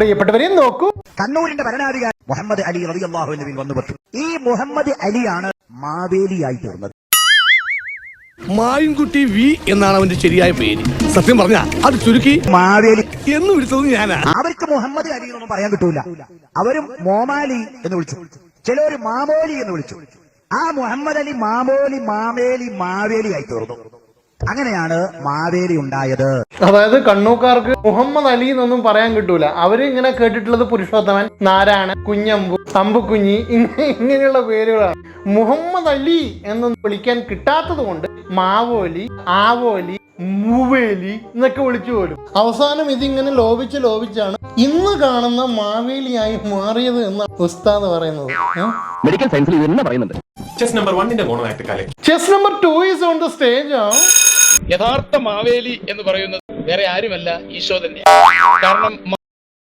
പ്രിയപ്പെട്ടവരെ നോക്കൂ. കണ്ണൂരിന്റെ ഭരണാധികാരി മുഹമ്മദ് അലി റളിയല്ലാഹുവിൽ വന്നുപെട്ടു ഈ മുഹമ്മദ് അലിയാണ് മാവേലിയായി തീർന്നത്. മായുംകുട്ടി വി എന്നാണ് അവന്റെ ശരിയായ പേര്. സത്യം പറഞ്ഞ അത് ചുരുക്കി മാവേലി എന്ന് വിളിച്ചത് ഞാനാ. അവർക്ക് മുഹമ്മദ് അലി എന്നൊന്നും പറയാൻ കിട്ടൂല. അവരും മോമാലി എന്ന് വിളിച്ചു. ചിലവര് മാമോലി എന്ന് വിളിച്ചു. ആ മുഹമ്മദ് അലി മാമോലി മാമേലി മാവേലി ആയി തീർന്നു. അങ്ങനെയാണ് മാവേലി ഉണ്ടായത്. അതായത് കണ്ണൂക്കാർക്ക് മുഹമ്മദ് അലി എന്നൊന്നും പറയാൻ കിട്ടൂല. അവർ ഇങ്ങനെ കേട്ടിട്ടുള്ളത് പുരുഷോത്തമൻ നാരായണൻ കുഞ്ഞമ്പു അമ്പുക്കുഞ്ഞി ഇങ്ങനെ ഇങ്ങനെയുള്ള പേരുകളാണ്. മുഹമ്മദ് അലി എന്നൊന്നും വിളിക്കാൻ കിട്ടാത്തത് കൊണ്ട് മാവോലി ആവോലി മൂവേലി എന്നൊക്കെ വിളിച്ചു പോലും. അവസാനം ഇതിങ്ങനെ ലോപിച്ച് ലോപിച്ചാണ് ഇന്ന് കാണുന്ന മാവേലിയായി മാറിയത് എന്നാണ് ഉസ്താദ് പറയുന്നത്. മെഡിക്കൽ സയൻസിൽ ഇത് തന്നെ പറയുന്നുണ്ട്? ചെസ് നമ്പർ വണ്ണിന്റെ mono act Kale. Chess number two is on the stage യഥാർത്ഥ മാവേലി എന്ന് പറയുന്നത് വേറെ ആരുമല്ല ഈശോ തന്നെ കാരണം